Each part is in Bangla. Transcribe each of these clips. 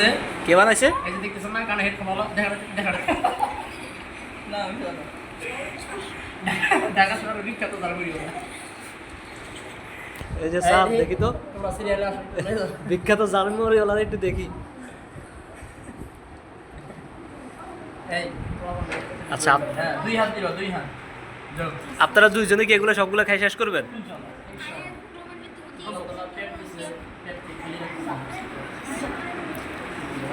বানাইছে? কে বানাইছে? এই যে দেখতেছেন না কানে হেডফোন হলো দেখা দেখা না আমি জানো না। ঢাকা শহরের বিখ্যাত তার ভিডিও এই যে সাপ দেখি তো। তোমরা সিরিয়ালে বিখ্যাত ওলা একটু দেখি। এই আচ্ছা হ্যাঁ দুই হাত দিবা দুই হাত। আপনারা দুইজনে কি এগুলো সবগুলো খাই শেষ করবেন?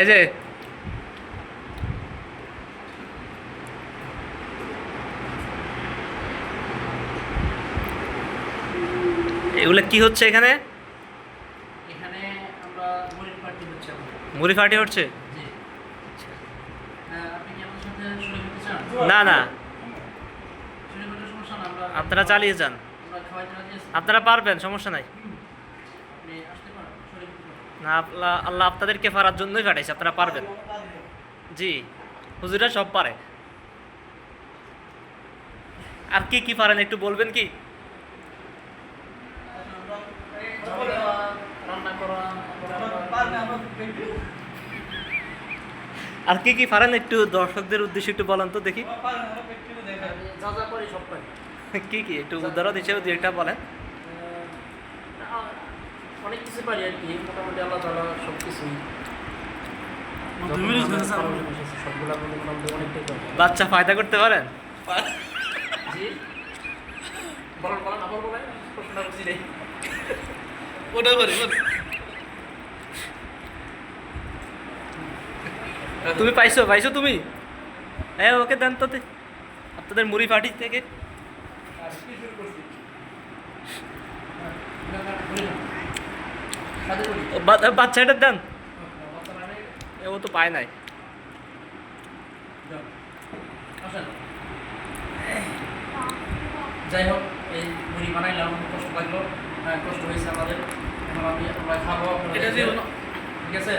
এই যে। এগুলো কি হচ্ছে এখানে? এখানে আমরা মরিন পার্টি হচ্ছে মুড়ি ফাটি হচ্ছে? চান? না না। আপনারা চালিয়ে যান। আপনারা পারবেন সমস্যা নাই আপনি আসতে পারেন শরীর করতে পারেন। না আল্লাহ আল্লাহ আপনাদেরকে পারার জন্যই পাঠাইছে আপনারা পারবেন। জি হুজুরা সব পারে। আর কি কি পারেন একটু বলবেন কি। আর কি কি পারেন একটু দর্শকদের উদ্দেশ্যে একটু বলেন তো দেখি। কি কি? একটু উদাহরণ হিসেবে দু একটা বলেন। অনেক কিছু পারি আর কি মোটামুটি আল্লাহ তালা সব কিছুই বাচ্চা ফায়দা করতে পারেন? ওটা তুমি পাইছো পাইছো তুমি? হ্যাঁ ওকে দেন তো তে- আপনাদের মুড়ি পার্টি থেকে। আর কি শুরু করছি সাথে করি ও বা- বাচ্চাটা দেন ও তো পায় নাই। যাই হোক এই মুড়ি বানাইলাম কষ্ট লাগল। হ্যাঁ, কষ্ট হয়েছে আমাদের। এখন আমি আমরা খাব ঠিক আছে?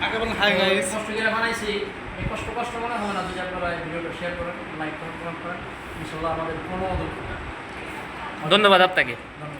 আগে হাই গাইস কষ্ট করে বানাইছি। এই কষ্ট কষ্ট মনে হবে না যদি আপনারা ভিডিওটা শেয়ার করেন লাইক করেন কমেন্ট করেন ইনশাল্লাহ আমাদের কোনো ধন্যবাদ আপনাকে। ধন্যবাদ।